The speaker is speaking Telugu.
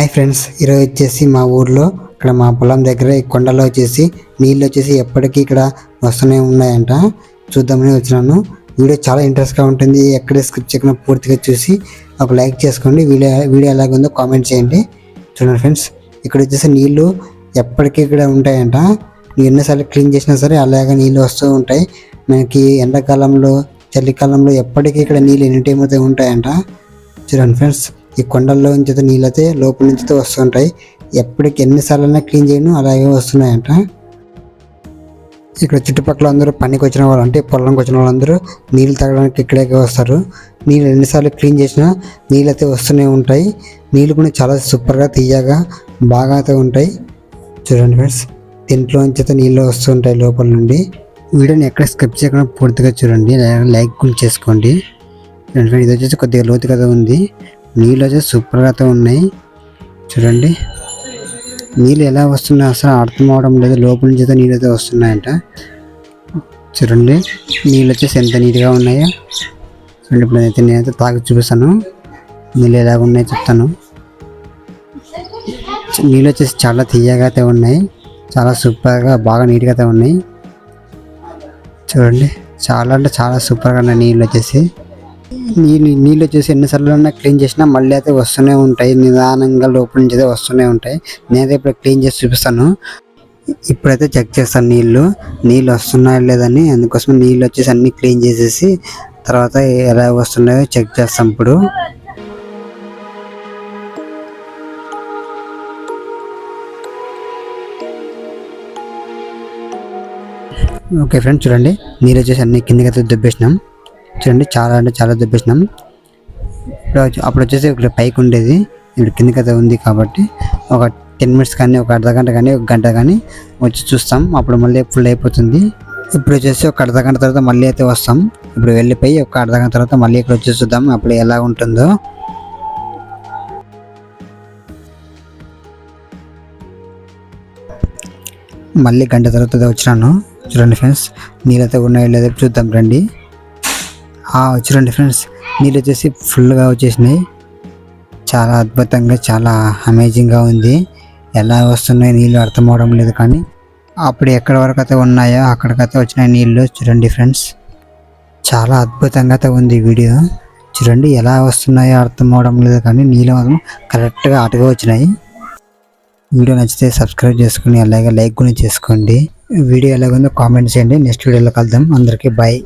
హాయ్ ఫ్రెండ్స్ ఈరోజు వచ్చేసి మా ఊర్లో ఇక్కడ మా పొలం దగ్గర ఈ కొండలో వచ్చేసి నీళ్ళు వచ్చేసి ఎప్పటికీ ఇక్కడ వస్తూనే ఉన్నాయంట. చూద్దామని వచ్చినాను. వీడియో చాలా ఇంట్రెస్ట్గా ఉంటుంది. ఎక్కడ స్క్రిప్ట్ చేయకుండా పూర్తిగా చూసి ఒక లైక్ చేసుకోండి. వీడియో వీడియో ఎలాగుందో కామెంట్ చేయండి. చూడండి ఫ్రెండ్స్ ఇక్కడ వచ్చేసి నీళ్ళు ఎప్పటికీ ఇక్కడ ఉంటాయంట. ఎన్నిసార్లు క్లీన్ చేసినా సరే అలాగే నీళ్ళు వస్తూ ఉంటాయి. మనకి ఎండాకాలంలో చలికాలంలో ఎప్పటికీ ఇక్కడ నీళ్ళు ఎన్ని టైం అయితే ఉంటాయంట. చూడండి ఫ్రెండ్స్ ఈ కొండల్లో నుంచి అయితే లోపల నుంచి అయితే వస్తుంటాయి. ఎప్పటికి ఎన్నిసార్లు క్లీన్ చేయను అలాగే వస్తున్నాయంట. ఇక్కడ చుట్టుపక్కల అందరూ పనికి వచ్చిన వాళ్ళు అంటే పొలంకి వచ్చిన వాళ్ళందరూ నీళ్ళు తాగడానికి ఇక్కడే వస్తారు. నీళ్ళు ఎన్నిసార్లు క్లీన్ చేసినా నీళ్ళు అయితే వస్తూనే ఉంటాయి. నీళ్ళు కూడా చాలా సూపర్గా తీయగా బాగా అయితే ఉంటాయి. చూడండి ఫ్రెండ్స్ దీంట్లో నుంచి అయితే నీళ్ళు వస్తుంటాయి లోపల నుండి. వీడియోని ఎక్కడ స్కిప్ చేయకుండా పూర్తిగా చూడండి. లైక్ కూడా చేసుకోండి. ఇది వచ్చేసి కొద్దిగా లోతుగా ఉంది. నీళ్ళు వచ్చేసి సూపర్గా అయితే ఉన్నాయి. చూడండి. నీళ్ళు ఎలా వస్తున్నాయి అసలు అర్థం అవడం లేదు. లోపల నుంచి అయితే నీళ్ళు అయితే వస్తున్నాయంట. చూడండి. నీళ్ళు వచ్చేసి ఎంత నీట్గా ఉన్నాయో. చూడండి ఇప్పుడు అయితే నేనైతే తాగి చూపిస్తాను. నీళ్ళు ఎలాగ ఉన్నాయో చెప్తాను. నీళ్ళు వచ్చేసి చాలా తీయగా అయితే ఉన్నాయి. చాలా సూపర్గా బాగా నీట్గా అయితే ఉన్నాయి. చూడండి. చాలా అంటే చాలా సూపర్గా ఉన్నాయి నీళ్ళు వచ్చేసి నీళ్ళు నీళ్ళు వచ్చేసి ఎన్నిసార్లు క్లీన్ చేసినా మళ్ళీ అయితే వస్తూనే ఉంటాయి. నిదానంగా లోపల నుంచి అయితే వస్తూనే ఉంటాయి. నేనైతే ఇప్పుడు క్లీన్ చేసి చూపిస్తాను. ఇప్పుడైతే చెక్ చేస్తాను నీళ్ళు. నీళ్ళు వస్తున్నాయో లేదని అందుకోసం నీళ్ళు వచ్చేసి అన్ని క్లీన్ చేసేసి తర్వాత ఎలా వస్తున్నాయో చెక్ చేస్తాం ఇప్పుడు. ఓకే ఫ్రెండ్స్ చూడండి. నీళ్ళు వచ్చేసి అన్ని కిందకి అయితే దుబ్బేసినాం. చూడండి చాలా అంటే చాలా దుబ్బేసినాం. ఇప్పుడు అప్పుడు వచ్చేసి ఇక్కడ పైకి ఉండేది. ఇప్పుడు కిందకి అయితే ఉంది కాబట్టి ఒక టెన్ మినిట్స్ కానీ ఒక అర్ధ గంట కానీ ఒక గంట కానీ వచ్చి చూస్తాం. అప్పుడు మళ్ళీ ఫుల్ అయిపోతుంది. ఇప్పుడు వచ్చేసి ఒక అర్ధ గంట తర్వాత మళ్ళీ అయితే వస్తాం. ఇప్పుడు వెళ్ళిపోయి ఒక అర్ధ గంట తర్వాత మళ్ళీ ఇక్కడ వచ్చి చూద్దాం. అప్పుడు ఎలా ఉంటుందో. మళ్ళీ గంట తర్వాత వచ్చినాను. చూడండి ఫ్రెండ్స్ నీళ్ళతో ఉన్నాయో లేదో చూద్దాం రండి. చూడండి ఫ్రెండ్స్ నీళ్ళు వచ్చేసి ఫుల్గా వచ్చేసినాయి. చాలా అద్భుతంగా చాలా అమేజింగ్గా ఉంది. ఎలా వస్తున్నాయి నీళ్ళు అర్థం అవడం లేదు కానీ అప్పుడు ఎక్కడి వరకు అయితే ఉన్నాయో అక్కడికైతే వచ్చినాయి నీళ్ళు చూడండి ఫ్రెండ్స్. చాలా అద్భుతంగా అయితే ఉంది వీడియో. చూడండి ఎలా వస్తున్నాయో అర్థం అవడం లేదు కానీ నీళ్ళు మాత్రం కరెక్ట్గా అటుగా వచ్చినాయి. వీడియో నచ్చితే సబ్స్క్రైబ్ చేసుకుని అలాగే లైక్ కూడా చేసుకోండి. వీడియో ఎలాగుందో కామెంట్ చేయండి. నెక్స్ట్ వీడియోలో కలుద్దాం. అందరికీ బాయ్.